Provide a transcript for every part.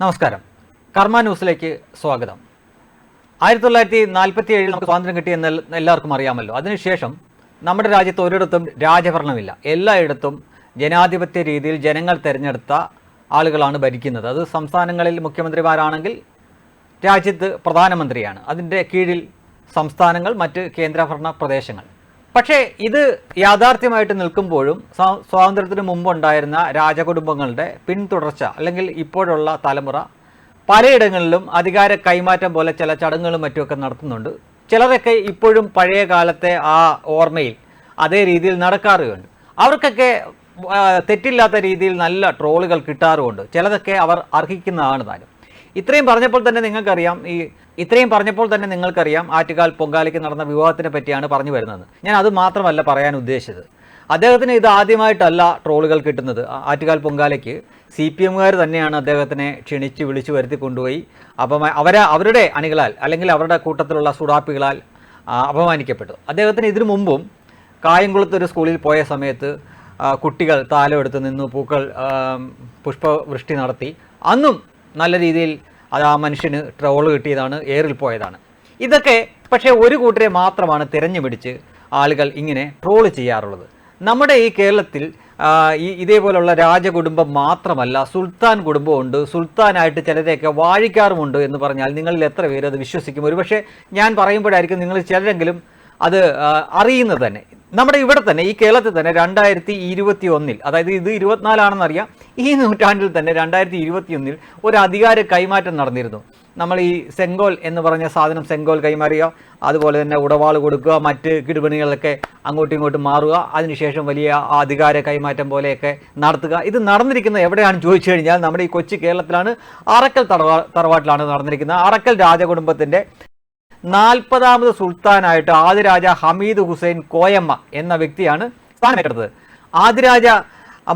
നമസ്കാരം. കർമ്മ ന്യൂസിലേക്ക് സ്വാഗതം. ആയിരത്തി തൊള്ളായിരത്തി നാൽപ്പത്തി ഏഴിൽ നമുക്ക് സ്വാതന്ത്ര്യം കിട്ടിയെന്ന് എല്ലാവർക്കും അറിയാമല്ലോ. അതിനുശേഷം നമ്മുടെ രാജ്യത്ത് ഒരിടത്തും രാജഭരണമില്ല. എല്ലായിടത്തും ജനാധിപത്യ രീതിയിൽ ജനങ്ങൾ തിരഞ്ഞെടുത്ത ആളുകളാണ് ഭരിക്കുന്നത്. അത് സംസ്ഥാനങ്ങളിൽ മുഖ്യമന്ത്രിമാരാണെങ്കിൽ രാജ്യത്ത് പ്രധാനമന്ത്രിയാണ്. അതിന്റെ കീഴിൽ സംസ്ഥാനങ്ങൾ മറ്റ് കേന്ദ്രഭരണ പ്രദേശങ്ങൾ. പക്ഷേ ഇത് യാഥാർത്ഥ്യമായിട്ട് നിൽക്കുമ്പോഴും സ്വാ- സ്വാതന്ത്ര്യത്തിന് മുമ്പുണ്ടായിരുന്ന രാജകുടുംബങ്ങളുടെ പിന്തുടർച്ച അല്ലെങ്കിൽ ഇപ്പോഴുള്ള തലമുറ പലയിടങ്ങളിലും അധികാര കൈമാറ്റം പോലെ ചില ചടങ്ങുകളും മറ്റുമൊക്കെ നടത്തുന്നുണ്ട്. ചിലരൊക്കെ ഇപ്പോഴും പഴയ കാലത്തെ ആ ഓർമ്മയിൽ അതേ രീതിയിൽ നടക്കാറുമുണ്ട്. അവർക്കൊക്കെ തെറ്റില്ലാത്ത രീതിയിൽ നല്ല ട്രോളുകൾ കിട്ടാറുമുണ്ട്. ചിലതൊക്കെ അവർ അർഹിക്കുന്നതാണ് താനും. ഇത്രയും പറഞ്ഞപ്പോൾ തന്നെ നിങ്ങൾക്കറിയാം ഈ ഇത്രയും പറഞ്ഞപ്പോൾ തന്നെ നിങ്ങൾക്കറിയാം ആറ്റുകാൽ പൊങ്കാലയ്ക്ക് നടന്ന വിവാഹത്തിനെ പറ്റിയാണ് പറഞ്ഞു വരുന്നത്. ഞാൻ അത് മാത്രമല്ല പറയാൻ ഉദ്ദേശിച്ചത്. അദ്ദേഹത്തിന് ഇത് ആദ്യമായിട്ടല്ല ട്രോളുകൾ കിട്ടുന്നത്. ആറ്റുകാൽ പൊങ്കാലയ്ക്ക് സി പി എമ്മുകാർ തന്നെയാണ് അദ്ദേഹത്തിനെ ക്ഷണിച്ച് വിളിച്ചു വരുത്തി കൊണ്ടുപോയി. അപമാ അവരെ അവരുടെ അണികളാൽ അല്ലെങ്കിൽ അവരുടെ കൂട്ടത്തിലുള്ള സുഡാപ്പികളാൽ അപമാനിക്കപ്പെട്ടു. അദ്ദേഹത്തിന് ഇതിനു മുമ്പും കായംകുളത്ത് ഒരു സ്കൂളിൽ പോയ സമയത്ത് കുട്ടികൾ താലമെടുത്ത് നിന്നു പൂക്കൾ പുഷ്പവൃഷ്ടി നടത്തി. അന്നും നല്ല രീതിയിൽ അത് ആ മനുഷ്യന് ട്രോൾ കിട്ടിയതാണ് ഏറിൽ പോയതാണ്. ഇതൊക്കെ പക്ഷേ ഒരു കൂട്ടരെ മാത്രമാണ് തിരഞ്ഞു പിടിച്ച് ആളുകൾ ഇങ്ങനെ ട്രോൾ ചെയ്യാറുള്ളത്. നമ്മുടെ ഈ കേരളത്തിൽ ഈ ഇതേപോലുള്ള രാജകുടുംബം മാത്രമല്ല സുൽത്താൻ കുടുംബമുണ്ട് സുൽത്താനായിട്ട് ചിലരെയൊക്കെ വാഴിക്കാറുമുണ്ട് എന്ന് പറഞ്ഞാൽ നിങ്ങളിൽ എത്ര പേര് അത് വിശ്വസിക്കും? ഒരുപക്ഷെ ഞാൻ പറയുമ്പോഴായിരിക്കും നിങ്ങൾ ചിലരെങ്കിലും അത് അറിയുന്നത് തന്നെ. നമ്മുടെ ഇവിടെ തന്നെ ഈ കേരളത്തിൽ തന്നെ രണ്ടായിരത്തി ഇരുപത്തി ഒന്നിൽ അതായത് ഇത് ഇരുപത്തിനാലാണെന്നറിയാം ഈ നൂറ്റാണ്ടിൽ തന്നെ രണ്ടായിരത്തി ഇരുപത്തി ഒന്നിൽ ഒരു അധികാര കൈമാറ്റം നടന്നിരുന്നു. നമ്മൾ ഈ സെങ്കോൽ എന്ന് പറഞ്ഞ സാധനം സെങ്കോൽ കൈമാറുക അതുപോലെ തന്നെ ഉടവാൾ കൊടുക്കുക മറ്റ് കിടുപണികളൊക്കെ അങ്ങോട്ടും ഇങ്ങോട്ടും മാറുക അതിനുശേഷം വലിയ അധികാര കൈമാറ്റം പോലെയൊക്കെ നടത്തുക. ഇത് നടന്നിരിക്കുന്നത് എവിടെയാണ് ചോദിച്ചു കഴിഞ്ഞാൽ നമ്മുടെ ഈ കൊച്ചു കേരളത്തിലാണ്. അറക്കൽ തറവാ തറവാട്ടിലാണ് നടന്നിരിക്കുന്നത്. അറക്കൽ രാജകുടുംബത്തിന്റെ നാൽപ്പതാമത് സുൽത്താനായിട്ട് ആദിരാജ ഹമീദ് ഹുസൈൻ കോയമ്മ എന്ന വ്യക്തിയാണ് സ്ഥാനമേറ്റെടുത്തത് ആദിരാജ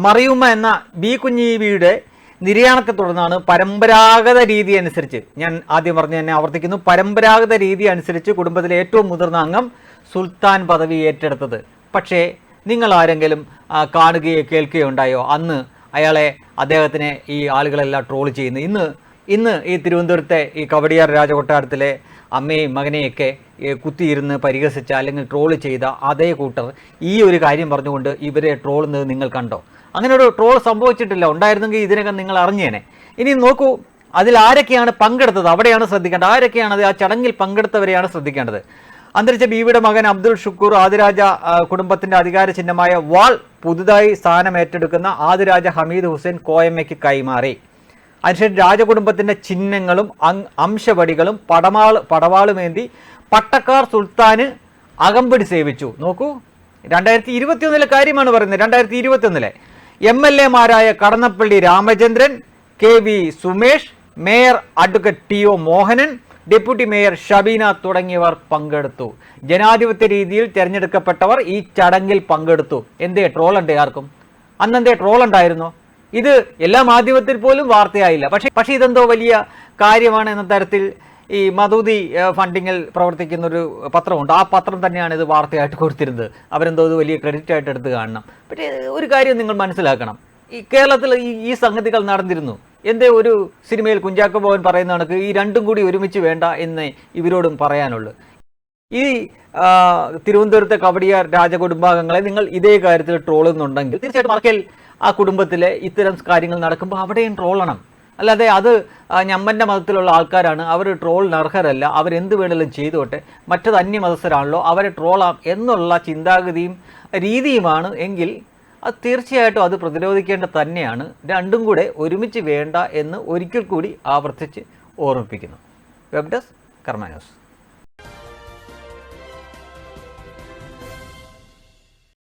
മറിയുമ്മ എന്ന ബി കുഞ്ഞീവിയുടെ നിര്യാണത്തെ തുടർന്നാണ് പരമ്പരാഗത രീതി അനുസരിച്ച് ഞാൻ ആദ്യം പറഞ്ഞു തന്നെ ആവർത്തിക്കുന്നു പരമ്പരാഗത രീതി അനുസരിച്ച് കുടുംബത്തിലെ ഏറ്റവും മുതിർന്ന അംഗം സുൽത്താൻ പദവി ഏറ്റെടുത്തത്. പക്ഷേ നിങ്ങൾ ആരെങ്കിലും കാണുകയോ കേൾക്കുകയോ ഉണ്ടായോ? അന്ന് അയാളെ അദ്ദേഹത്തിനെ ഈ ആളുകളെല്ലാം ട്രോൾ ചെയ്യുന്നു. ഇന്ന് ഇന്ന് ഈ തിരുവനന്തപുരത്തെ ഈ കവടിയാർ രാജകൊട്ടാരത്തിലെ അമ്മയും മകനെയൊക്കെ കുത്തിയിരുന്ന് പരിഹസിച്ച അല്ലെങ്കിൽ ട്രോൾ ചെയ്ത അതേ കൂട്ടർ ഈ ഒരു കാര്യം പറഞ്ഞുകൊണ്ട് ഇവരെ ട്രോളുന്നത് നിങ്ങൾ കണ്ടോ? അങ്ങനെ ഒരു ട്രോൾ സംഭവിച്ചിട്ടില്ല. ഉണ്ടായിരുന്നെങ്കിൽ ഇതിനകം നിങ്ങൾ അറിഞ്ഞേനെ. ഇനി നോക്കൂ അതിൽ ആരൊക്കെയാണ് പങ്കെടുത്തത്? അവിടെയാണ് ശ്രദ്ധിക്കേണ്ടത്. ആരൊക്കെയാണ് അത് ആ ചടങ്ങിൽ പങ്കെടുത്തവരെയാണ് ശ്രദ്ധിക്കേണ്ടത്. അന്തരിച്ച ബീവിയുടെ മകൻ അബ്ദുൾ ഷുക്കൂർ ആദിരാജ കുടുംബത്തിന്റെ അധികാര ചിഹ്നമായ വാൾ പുതുതായി സ്ഥാനം ഏറ്റെടുക്കുന്ന ആദിരാജ ഹമീദ് ഹുസൈൻ കോയമ്മയ്ക്ക് കൈമാറി. അതിനുശേഷം രാജകുടുംബത്തിന്റെ ചിഹ്നങ്ങളും അംശവടികളും പടമാൾ പടവാളുമേന്തി പട്ടക്കാർ സുൽത്താന് അകമ്പടി സേവിച്ചു. നോക്കൂ രണ്ടായിരത്തി ഇരുപത്തിയൊന്നിലെ കാര്യമാണ് പറയുന്നത്. രണ്ടായിരത്തി ഇരുപത്തിയൊന്നിലെ M L എമാരായ Kadannappally Ramachandran K V Sumesh mayor advocate T O Mohanan deputy mayor Shabeena തുടങ്ങിയവർ പങ്കെടുത്തു. ജനാധിപത്യ രീതിയിൽ തിരഞ്ഞെടുക്കപ്പെട്ടവർ ഈ ചടങ്ങിൽ പങ്കെടുത്തു. എന്തേ ട്രോൾ ഉണ്ട് ആർക്കും? അന്നെന്തേ ട്രോൾ ഉണ്ടായിരുന്നോ ഇത് എല്ലാ മാധ്യമത്തിൽ പോലും വാർത്തയായില്ല. പക്ഷേ പക്ഷേ ഇതെന്തോ വലിയ കാര്യമാണ് എന്ന തരത്തിൽ ഈ മധുതി ഫണ്ടിങ്ങിൽ പ്രവർത്തിക്കുന്ന ഒരു പത്രമുണ്ട്. ആ പത്രം തന്നെയാണ് ഇത് വാർത്തയായിട്ട് കൊടുത്തിരുന്നത്. അവരെന്തോ ഇത് വലിയ ക്രെഡിറ്റ് ആയിട്ട് എടുത്ത് കാണണം. പക്ഷേ ഒരു കാര്യം നിങ്ങൾ മനസ്സിലാക്കണം. ഈ കേരളത്തിൽ ഈ ഈ സംഗതികൾ നടന്നിരുന്നു. എന്തേ ഒരു സിനിമയിൽ കുഞ്ചാക്കോ ഭവൻ പറയുന്ന കണക്ക് ഈ രണ്ടും കൂടി ഒരുമിച്ച് വേണ്ട എന്ന് ഇവരോടും പറയാനുള്ളൂ. ഈ തിരുവനന്തപുരത്തെ കവടിയാർ രാജകുടുംബാംഗങ്ങളെ നിങ്ങൾ ഇതേ കാര്യത്തിൽ ട്രോളുന്നുണ്ടെങ്കിൽ തീർച്ചയായിട്ടും മറക്കൽ ആ കുടുംബത്തിലെ ഇത്തരം കാര്യങ്ങൾ നടക്കുമ്പോൾ അവിടെയും ട്രോളണം. അല്ലാതെ അത് ഞമ്മന്റെ മതത്തിലുള്ള ആൾക്കാരാണ് അവർ ട്രോളിന് അർഹരല്ല അവരെന്ത് വേണമെങ്കിലും ചെയ്തോട്ടെ മറ്റത് അന്യമതസ്ഥരാണല്ലോ അവരെ ട്രോളാം എന്നുള്ള ചിന്താഗതിയും രീതിയുമാണ് എങ്കിൽ അത് തീർച്ചയായിട്ടും അത് പ്രതിരോധിക്കേണ്ടത് തന്നെയാണ്. രണ്ടും കൂടെ ഒരുമിച്ച് വേണ്ട എന്ന് ഒരിക്കൽ കൂടി ആവർത്തിച്ച് ഓർമ്മിപ്പിക്കുന്നു. വെബ് ഡെസ്ക് കർമ്മ ന്യൂസ്